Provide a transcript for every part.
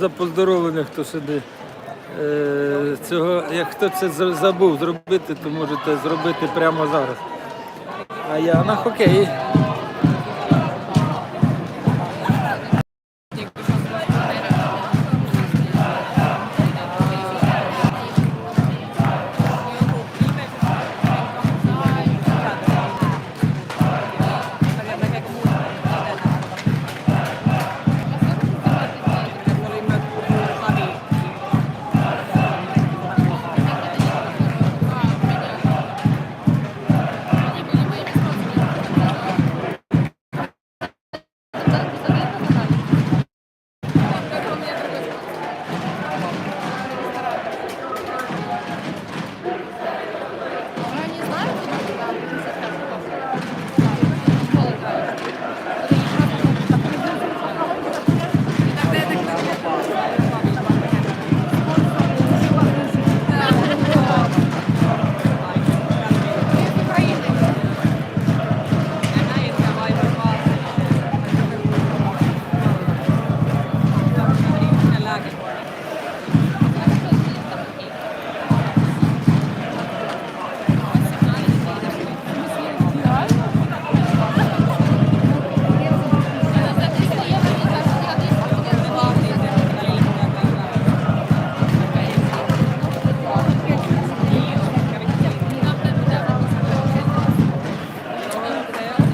За поздоровлення, хто сюди. Е, Цього, як хто це забув зробити, то можете зробити прямо зараз. А я на хокеї.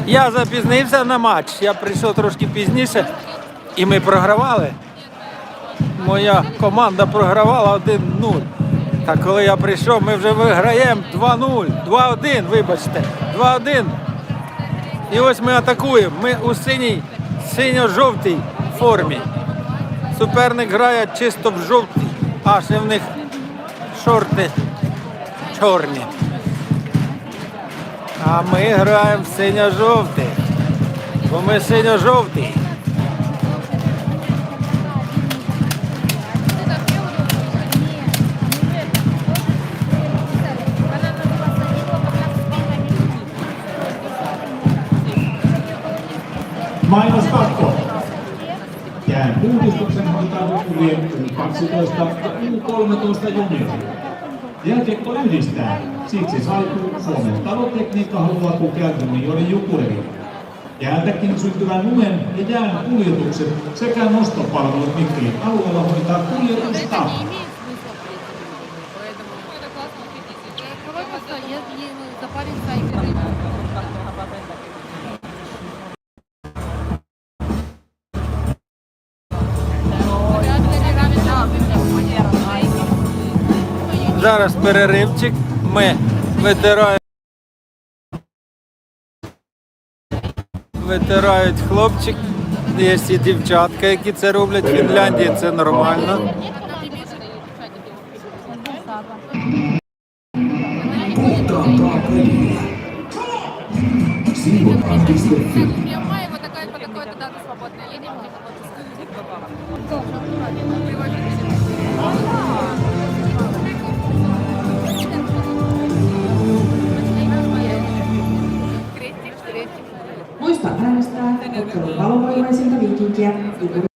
Я запізнився на матч. Я прийшов трошки пізніше і ми програвали. Моя команда програвала 1-0. Та коли я прийшов, ми вже виграємо 2-0, 2-1, вибачте, 2-1. І ось ми атакуємо. Ми у синій, синьо-жовтій формі. Суперник грає чисто в жовтій, а ще в них шорти чорні. А ми граємо в U12 ja U13 juniori. Jääkiekko yhdistää. Siksi Saipu Suomen talotekniikka haluaa tukea juniorin jukureita. Jäältäkin syntyvän lumen ja jään kuljetukset sekä nostopalvelut Mikkelin alueella hoitaa kuljetusta. Давай просто я ей запариться и говорить. Зараз переривчик. Ми витираємо. Витирають хлопчик. Є і дівчатка, які це роблять в Фінляндії, це нормально. Я маю вот такая по такой-то дата свободная. Едем, мне сказать. está para no estar, vamos a el